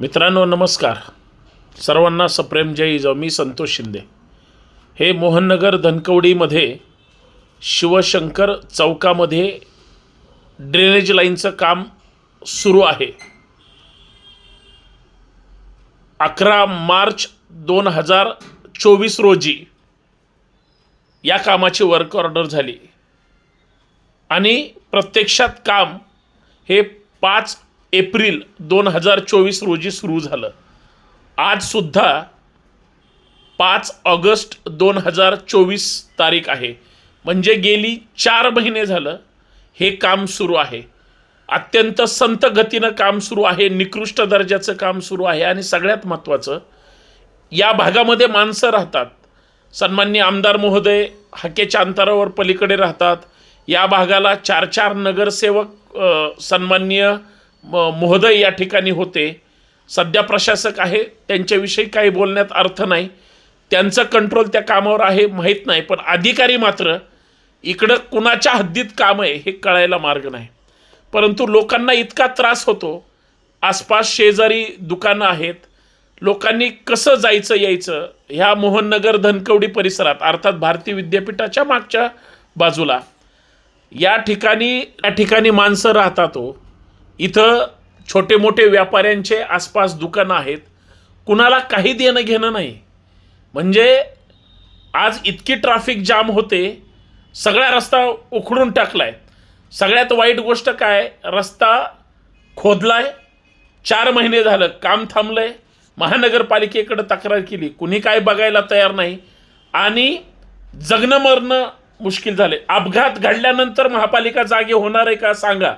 मित्रांनो नमस्कार. सर्वांना सप्रेम जय जो मी संतोष शिंदे. हे मोहननगर धनकवडीमध्ये शिवशंकर चौकामध्ये ड्रेनेज लाईनचं काम सुरू आहे. अकरा मार्च दोन हजार चोवीस रोजी या कामाची वर्क ऑर्डर झाली. आणि प्रत्यक्षात काम हे पाच एप्रिल दोन हजार चोवीस रोजी सुरू झालं. आजसुद्धा पाच ऑगस्ट दोन हजार चोवीस तारीख आहे. म्हणजे गेली चार महिने झालं हे काम सुरू आहे. अत्यंत संत गतीनं काम सुरू आहे निकृष्ट दर्जाचं काम सुरू आहे आणि सगळ्यात महत्त्वाचं या भागामध्ये माणसं राहतात. सन्मान्य आमदार महोदय हाकेच्या अंतरावर पलीकडे राहतात. या भागाला चार चार नगरसेवक सन्मान्य सन्माननीय म- महोदय या ठिकाणी होते. सध्या प्रशासक आहे त्यांच्याविषयी काही बोलण्यात अर्थ नाही. त्यांचं कंट्रोल त्या कामावर आहे माहीत नाही पण अधिकारी मात्र इकडं कुणाच्या हद्दीत काम आहे हे कळायला मार्ग नाही. परंतु लोकांना इतका त्रास होतो आसपास शेजारी दुकानं आहेत लोकांनी कसं जायचं यायचं ह्या मोहननगर धनकवडी परिसरात अर्थात भारतीय विद्यापीठाच्या मागच्या बाजूला या ठिकाणी या ठिकाणी माणसं राहतात हो. इथं छोटे मोठे व्यापाऱ्यांचे आसपास दुकानं आहेत. कुणाला काही देणं घेणं नाही. म्हणजे आज इतकी ट्रॅफिक जाम होते सगळा रस्ता उखडून टाकला आहे सगळ्यात वाईट गोष्ट काय? रस्ता खोदलाय. चार महिने झालं काम थांबलं आहे महानगरपालिकेकडे तक्रार केली कुणी काय बघायला तयार नाही. आणि जगणं मरणं मुश्किल झाले. अपघात घडल्यानंतर महापालिका जागे होणार आहे का? सांगा.